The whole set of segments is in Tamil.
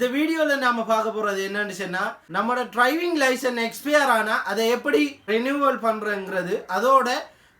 இந்த வீடியோல நாம பார்க்க போறது என்னன்னு சொன்னா நம்மளோட டிரைவிங் லைசன்ஸ் எக்ஸ்பயர் ஆனா அதை எப்படி ரினியூவல் பண்றங்கிறது அதோட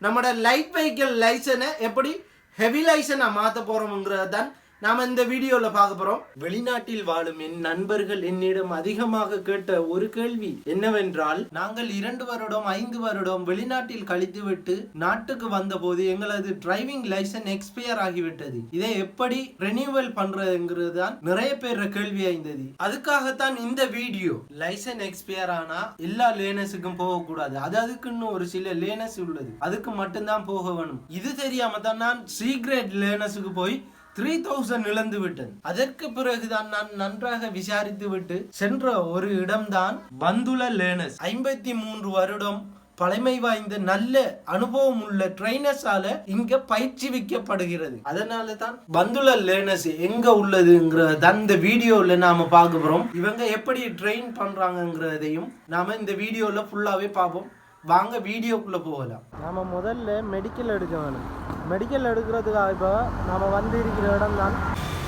நம்மளோட லைட் வெஹிக்கிள் லைசனை எப்படி ஹெவி லைசனா மாற்ற போறோம்ங்கிறது தான் நாம இந்த வீடியோல பார்க்க போறோம். வெளிநாட்டில் வாழும் என் நண்பர்கள் என்னிடம் அதிகமாக கேட்ட ஒரு கேள்வி என்னவென்றால் நாங்கள் இரண்டு வருடம் ஐந்து வருடம் வெளிநாட்டில் கழித்துவிட்டு நாட்டுக்கு வந்தபோது எங்களது டிரைவிங் லைசன்ஸ் எக்ஸ்பயர் ஆகிவிட்டது. இதை எப்படி ரெனியூவல் பண்றதுங்கிறது தான் நிறைய பேர் கேள்வி ஆய்ந்தது அதுக்காகத்தான் இந்த வீடியோ. லைசன்ஸ் எக்ஸ்பயர் ஆனா எல்லா லேனஸுக்கும் போகக்கூடாது. அது அதுக்குன்னு ஒரு சில லேனஸ் உள்ளது. அதுக்கு மட்டும்தான் போக வேணும். இது தெரியாம தான் நான் சீக்ரெட் லேனஸுக்கு போய் த்ரீ தௌசண்ட் இழந்து விட்டேன். அதற்கு பிறகுதான் நான் நன்றாக விசாரித்து விட்டு சென்ற ஒரு இடம்தான் பந்துல லேனஸ். ஐம்பத்தி மூன்று வருடம் பழமை வாய்ந்த நல்ல அனுபவம் உள்ள ட்ரைனர்ஸால இங்க பயிற்சிவிக்கப்படுகிறது அதனால தான் பந்துல லேனஸ் எங்க உள்ளதுங்கிறத இந்த வீடியோல நாம பார்க்க போறோம். இவங்க எப்படி ட்ரெயின் பண்றாங்கிறதையும் நாம இந்த வீடியோல ஃபுல்லாவே பார்ப்போம். வாங்க வீடியோக்குள்ளே போகலாம். நம்ம முதல்ல மெடிக்கல் எடுக்க வேணும் மெடிக்கல் எடுக்கிறதுக்காக இப்போ நம்ம வந்து இருக்கிற இடம் தான்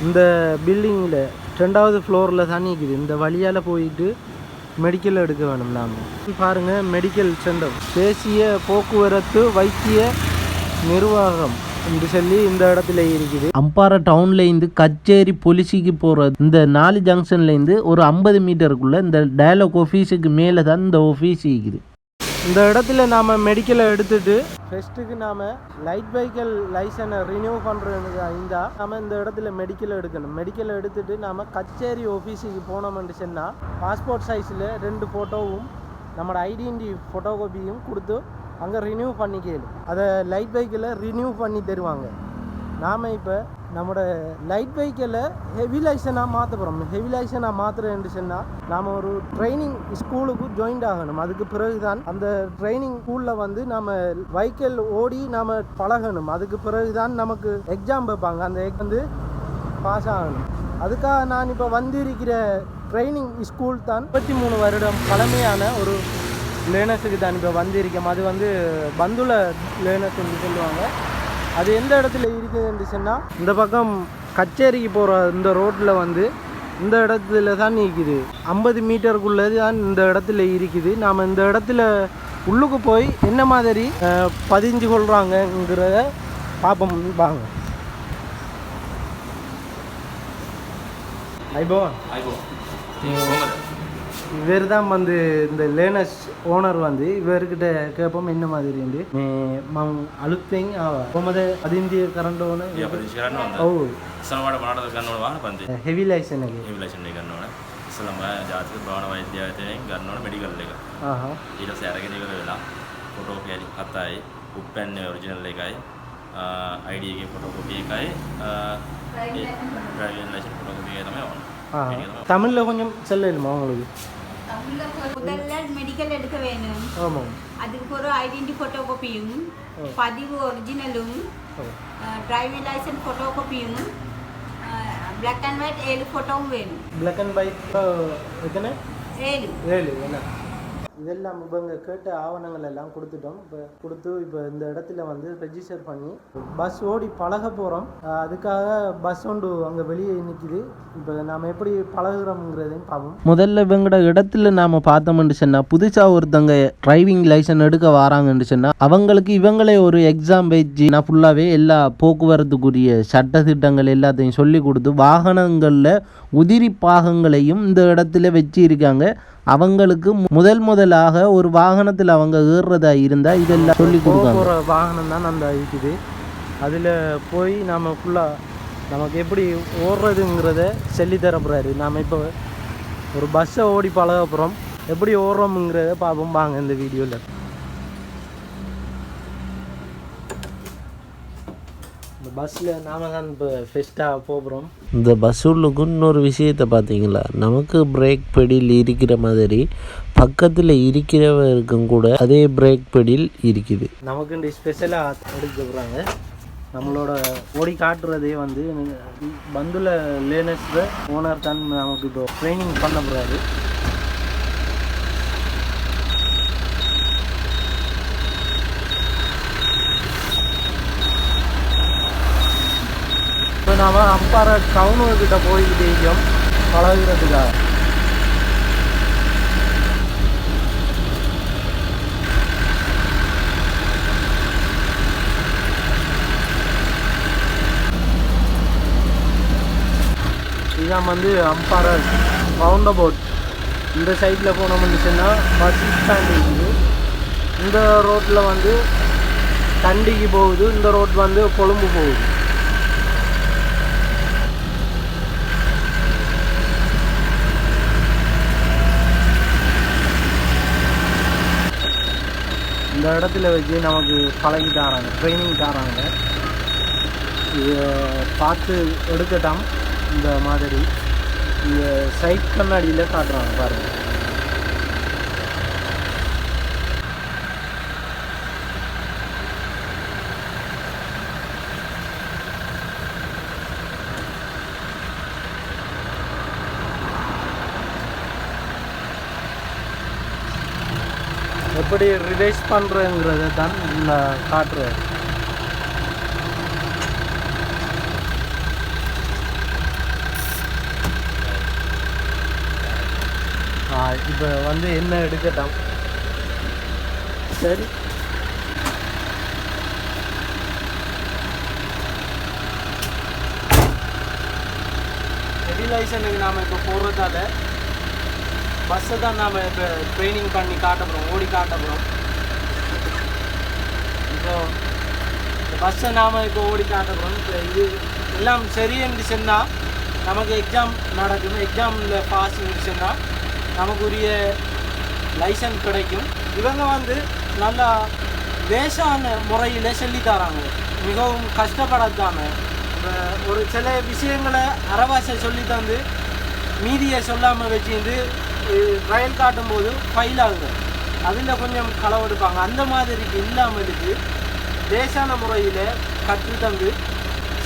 இந்த பில்டிங்கில் ரெண்டாவது ஃப்ளோரில் தான் நிற்குது இந்த வழியால் போயிட்டு மெடிக்கல் எடுக்க வேணும் நாம். பாருங்கள் மெடிக்கல் சென்டர் தேசிய போக்குவரத்து வைத்திய நிர்வாகம் என்று சொல்லி இந்த இடத்துல இருக்குது. அம்பாறை டவுன்ல இருந்து கச்சேரி பொலிசிக்கு போகிற இந்த நாலு ஜங்ஷன்ல இருந்து ஒரு ஐம்பது மீட்டருக்குள்ள இந்த டயலாக் ஆஃபீஸுக்கு மேலே தான் இந்த ஆஃபீஸ் இருக்குது. இந்த இடத்துல நாம் மெடிக்கலை எடுத்துட்டு ஃபெஸ்ட்டுக்கு நாம் லைட் வெஹிக்கல் லைசனை ரினியூ பண்ணுறதுக்கு இருந்தால் நம்ம இந்த இடத்துல மெடிக்கலை எடுக்கணும். மெடிக்கலை எடுத்துட்டு நாம் கச்சேரி ஆஃபீஸுக்கு போனோம்னு சொன்னால் பாஸ்போர்ட் சைஸில் ரெண்டு ஃபோட்டோவும் நம்மளோட ஐடென்டி ஃபோட்டோ காப்பியும் கொடுத்து அங்கே ரினியூ பண்ணிக்கலும் அதை லைட் வெஹிக்கிளை ரினியூ பண்ணி தருவாங்க. நாம் இப்போ நம்மளோட லைட் வெஹிக்கிளை ஹெவி லைசனாக மாற்ற போகிறோம் ஹெவி லைசனாக மாற்றுறேன்னு சொன்னால் நாம் ஒரு ட்ரைனிங் ஸ்கூலுக்கு ஜாயின்ட் ஆகணும். அதுக்கு பிறகு தான் அந்த ட்ரைனிங் ஸ்கூலில் வந்து நம்ம வெஹிக்கிள் ஓடி நாம் பழகணும். அதுக்கு பிறகு தான் நமக்கு எக்ஸாம் வைப்பாங்க. அந்த எக் வந்து பாஸ் ஆகணும். அதுக்காக நான் இப்போ வந்திருக்கிற ட்ரைனிங் ஸ்கூல் தான் முப்பத்தி மூணு வருடம் பழமையான ஒரு லேனர்ஸுக்கு தான் இப்போ வந்திருக்கேன். அது வந்து பந்துல லேனஸ்ன்னு சொல்லுவாங்க. அது எந்த இடத்துல இருக்குதுன்னு சொன்னால் இந்த பக்கம் கச்சேரிக்கு போகிற இந்த ரோட்டில் வந்து இந்த இடத்துல தான் இருக்குது. ஐம்பது மீட்டருக்குள்ளது தான் இந்த இடத்துல இருக்குது. நாம் இந்த இடத்துல உள்ளுக்கு போய் என்ன மாதிரி பதிஞ்சு கொள்கிறாங்கங்கிறத பார்ப்போம். வாங்க. ஐபோ இவர் தான் வந்து இந்த லேனஸ் ஓனர் வந்து இவர்கிட்ட கேட்போம் என்ன மாதிரி இருந்து මං අලුත්ෙන් ආව කොමද අදින්දිය කරන්න ඕන ඒ පදිංචි කරන්න ඕන. ඔව් ඉස්සලමට මොනවද ගන්න ඕන වාහන පන්ති. හෙවි ලයිසන් එක ඉන්විලේෂන් එක ගන්න ඕන. ඉස්සලම ජාතික භවන වෛද්‍ය ආයතනයෙන් ගන්න ඕන මෙඩිකල් එක. ආහා ඊට පස්සේ අරගෙන ඉවර වෙලා ෆොටෝ කැලි හතයි, උප්පැන්නේ ඔරිජිනල් එකයි, ID එකේ ෆොටෝ කොපි එකයි, ඩ්‍රයිවිං ලයිසන්ස් ෆොටෝ කොපි එකයි තමයි ඕන. ஆஹா தமிழில் கொஞ்சம் செல்லணுமா உங்களுக்கு முதல்ல மெடிக்கல் எடுக்க வேணும். ஆமாம். அதுக்கு ஒரு ஐடென்டி ஃபோட்டோ காப்பியும் பதிவு ஒரிஜினலும் டிரைவிங் லைசன்ஸ் ஃபோட்டோ காப்பியும் பிளாக் அண்ட் ஒயிட் ஏழு ஃபோட்டோவும் வேணும். பிளாக் அண்ட் ஒயிட் எத்தனை? ஏழு. ஏழு என்ன? இதெல்லாம் இவங்க கேட்ட ஆவணங்கள் எல்லாம் கொடுத்துட்டோம். இப்போ கொடுத்து இப்போ இந்த இடத்துல வந்து ரெஜிஸ்டர் பண்ணி பஸ் ஓடி பழக போகிறோம் அதுக்காக பஸ் ஒன்று அங்கே வெளியே நிற்கிது இப்போ நாம் எப்படி பழகுறோம்ங்கிறதையும் பார்ப்போம். முதல்ல இவங்களோட இடத்துல நாம் பார்த்தோம்னு சொன்னால் புதுசாக ஒருத்தங்க டிரைவிங் லைசன் எடுக்க வராங்கன்னு சொன்னால் அவங்களுக்கு இவங்களே ஒரு எக்ஸாம் வச்சு நான் ஃபுல்லாகவே எல்லா போக்குவரத்துக்குரிய சட்ட திட்டங்கள் எல்லாத்தையும் சொல்லி கொடுத்து வாகனங்களில் உதிரி பாகங்களையும் இந்த இடத்துல வச்சு இருக்காங்க அவங்களுக்கு முதல் முதல் முதலாக ஒரு வாகனத்தில் அவங்க ஏறுறதா இருந்தால் இதெல்லாம் சொல்லி கொடுக்காங்க. போகிற வாகனம் தான் அந்த இருக்குது. அதில் போய் நாம் ஃபுல்லாக நமக்கு எப்படி ஓடுறதுங்கிறத சொல்லி தரப்போறாரு நாம் இப்போ ஒரு பஸ்ஸை ஓடி பழக போகிறோம் எப்படி ஓடுறோம்ங்கிறத பார்ப்போம். வாங்க இந்த வீடியோவில் இந்த பஸ்ஸில் நாம தான் இப்போ ஃபெஸ்ட்டாக போகிறோம் இந்த பஸ் உள்ளுக்கு இன்னொரு விஷயத்தை பார்த்தீங்களா? நமக்கு பிரேக் பெடில் இருக்கிற மாதிரி பக்கத்தில் இருக்கிறவருக்கும் கூட அதே பிரேக் பெடில் இருக்குது. நமக்கு ஸ்பெஷலாக எடுத்துக்கிறாங்க நம்மளோட ஓடி காட்டுறதே வந்து பந்துல லேனஸ்ல ஓனர் தான் நமக்கு இப்போ ட்ரைனிங் பண்ண போகிறாரு இப்போ நாம் அம்பாறை டவுனுக்கிட்ட போய்கிட்டே இருக்கோம். பழகிறதுக்காக. இதுதான் வந்து அம்பாரஸ் ரவுண்ட் அபவுட் இந்த சைடில் போனோம்னு சொன்னால் பஸ் ஸ்டாண்ட் இருக்குது. இந்த ரோட்டில் வந்து தண்டிக்கு போகுது. இந்த ரோட் வந்து கொழும்பு போகுது. இந்த இடத்துல வச்சு நமக்கு பழகி தராங்க ட்ரைனிங் தராங்க. இது பார்த்து எடுக்கட்டாம். இந்த மாதிரி. இந்த சைட் கண்ணாடியில் காட்டுறாங்க பாருங்கள் எப்படி ரிவைஸ் பண்ணுறங்கிறத தான் நான் காட்டுறேன். இப்போ வந்து என்ன எடுக்கட்டும்? சரி. ஹெவி லைசனுக்கு நாம் இப்போ போடுறதால பஸ்ஸை தான் நாம் இப்போ ட்ரைனிங் பண்ணி காட்ட போகிறோம் ஓடி காட்ட போகிறோம் இப்போ இந்த பஸ்ஸை நாம் இப்போ ஓடி காட்ட போகிறோம் இப்போ இது எல்லாம் சரியென்று சொன்னால் நமக்கு எக்ஸாம் நடக்கும் எக்ஸாமில் பாஸ் சொன்னால் நமக்கு உரிய லைசன்ஸ் கிடைக்கும். இவங்க வந்து நல்லா வேஷான முறையில் சொல்லித் தராங்க மிகவும் கஷ்டப்படாதாம ஒரு சில விஷயங்களை அறவாசை சொல்லி தந்து மீதியை சொல்லாமல் வச்சுருந்து காட்டும் போது ஃபைல் ஆகுது. அதில் கொஞ்சம் களவெடுப்பாங்க அந்த மாதிரிக்கு இல்லாமலுக்கு லேசான முறையில் கற்று தந்து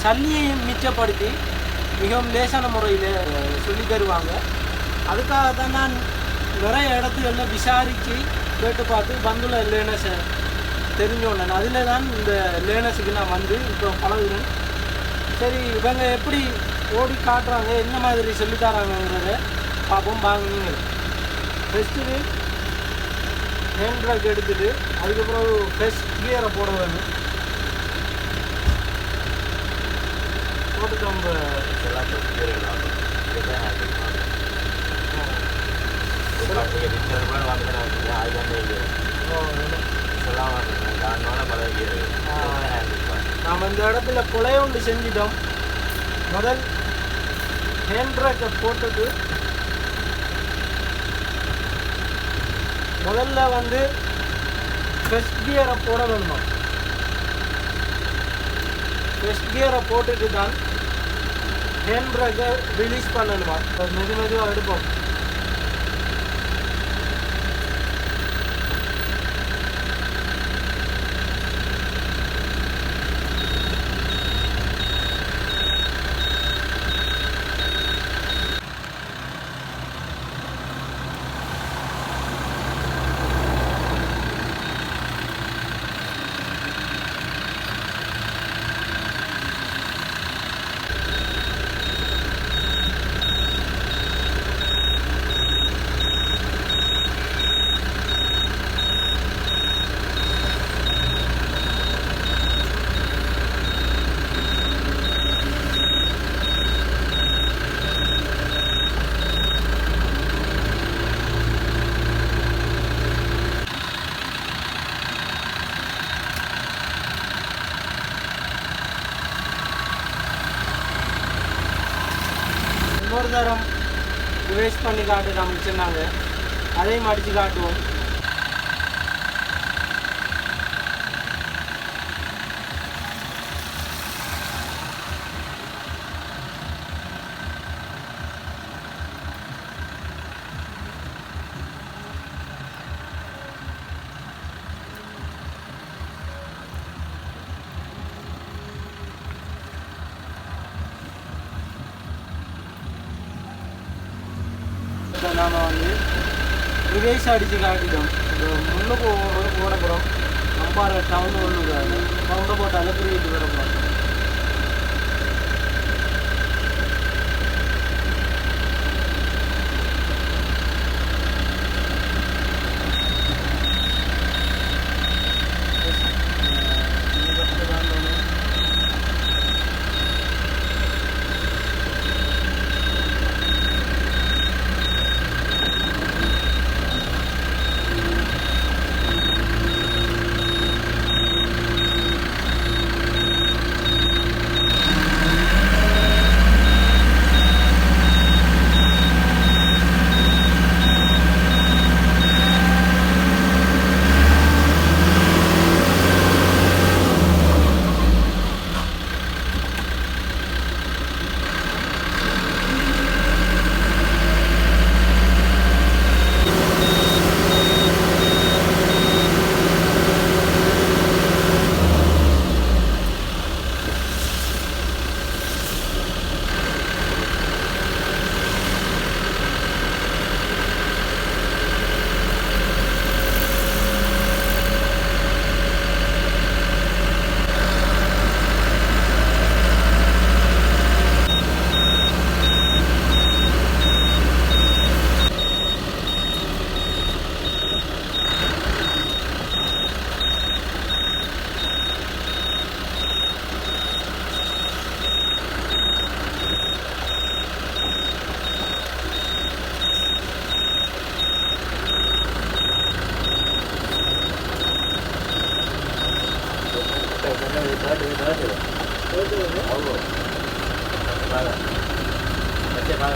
சல்லியையும் மிச்சப்படுத்தி மிகவும் லேசான முறையில் சொல்லி தருவாங்க. அதுக்காக தான் நான் நிறைய இடத்துகளில் விசாரித்து கேட்டு பார்த்து வந்துள்ள லேனஸை தெரிஞ்சோன்னேன் அதில் தான் இந்த லேனஸுக்கு நான் வந்து இப்போ பழகுறேன். சரி இவங்க எப்படி ஓடி காட்டுறாங்க என்ன மாதிரி சொல்லி பார்ப்போம் வாங்க ஃபஸ்ட்டு ஹேண்ட் ப்ரேக் எடுத்துட்டு அதுக்கப்புறம் ஃபஸ்ட் கியரை போட வேணும். போட்டு நம்ம இதெல்லாம் இப்போ clear நாம் இந்த இடத்துல கொலை ஒன்று செஞ்சிட்டோம். முதல் ஹேண்ட் ப்ரேக்கை போட்டுட்டு முதல்ல வந்து ஃபஸ்ட் கியரை போட வேணுமா? ஃபஸ்ட் கியரை போட்டுட்டு தான் ஹேண்ட் பிரேக்கை ரிலீஸ் பண்ணணுமா? மெது மெதுவாக எடுப்போம் இன்னொரு தரம் ரிவைஸ் பண்ணி காட்டு நமக்கு சொன்னாங்க அதையும் அடித்து காட்டுவோம். இப்போ நாம் வந்து ரிவைஸ் அடித்து காட்டிட்டோம் இப்போ முன்னுக்கு ஓட ஓட போகிறோம் அம்பாறை டவுன் ஒன்று டவுனை போட்டால கிரியேட் வர போகிறோம் ಹೌದು ಭಾಳ ಮಧ್ಯೆ ಭಾಳ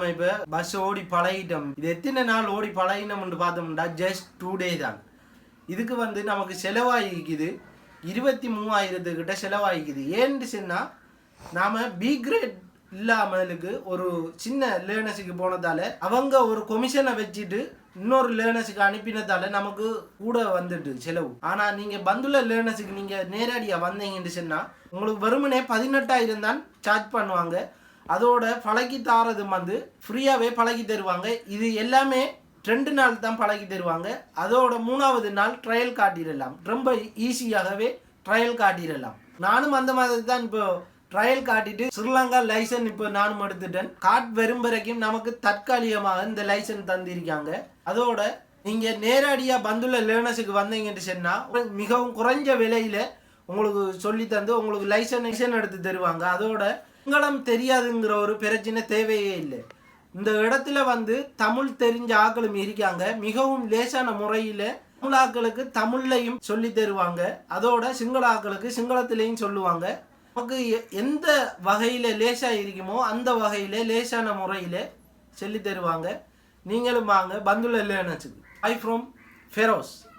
வழியா இப்ப பஸ் ஓடி பழகிட்டோம். இது எத்தனை நாள் ஓடி பழகினோம்னு பார்த்தோம்னா ஜஸ்ட் டூ டே தான். இதுக்கு வந்து நமக்கு செலவாகிக்குது. இருபத்தி மூவாயிரத்துக்கிட்ட செலவாகிக்குது. ஏன்னு சொன்னா நாம பி கிரேட் இல்லாமலுக்கு ஒரு சின்ன லேர்னஸுக்கு போனதால அவங்க ஒரு கொமிஷனை வச்சுட்டு இன்னொரு லேர்னஸுக்கு அனுப்பினதால நமக்கு கூட வந்துட்டு செலவு. ஆனா நீங்க பந்துல லேர்னஸுக்கு நீங்க நேரடியா வந்தீங்கன்னு சொன்னா உங்களுக்கு வெறுமனே பதினெட்டாயிரம் தான் சார்ஜ் பண்ணுவாங்க. அதோட பழகி தாரது வந்து ஃப்ரீயாகவே பழகி தருவாங்க. இது எல்லாமே ரெண்டு நாள் தான் பழகி தருவாங்க. அதோட மூணாவது நாள் ட்ரையல் காட்டிடலாம். ரொம்ப ஈஸியாகவே ட்ரையல் காட்டிடலாம். நானும் அந்த மாதிரி தான் இப்போ ட்ரையல் காட்டிட்டு ஸ்ரீலங்கா லைசன் இப்போ நானும் எடுத்துட்டேன். காட் வரும் வரைக்கும் நமக்கு தற்காலிகமாக இந்த லைசன் தந்திருக்காங்க. அதோட நீங்க நேரடியாக பந்துள்ள லேர்னஸுக்கு வந்தீங்கன்னு சொன்னால் மிகவும் குறைஞ்ச விலையில உங்களுக்கு சொல்லி தந்து உங்களுக்கு லைசன் லைசன் எடுத்து தருவாங்க. அதோட சிங்களம் தெரியாதுங்கிற ஒரு பிரச்சனை தேவையே இல்லை. இந்த இடத்துல வந்து தமிழ் தெரிஞ்ச ஆக்களும் இருக்காங்க. மிகவும் லேசான முறையில் தமிழ் ஆக்களுக்கு தமிழ்லையும் சொல்லி தருவாங்க. அதோட சிங்கள ஆக்களுக்கு சிங்களத்திலையும் சொல்லுவாங்க. நமக்கு எ- எந்த வகையில் லேசாக இருக்குமோ அந்த வகையில் லேசான முறையில் சொல்லி தருவாங்க. நீங்களும் வாங்க. பந்துல லேர்னஸுக்கு ஐ ஃப்ரம் ஃபெரோஸ்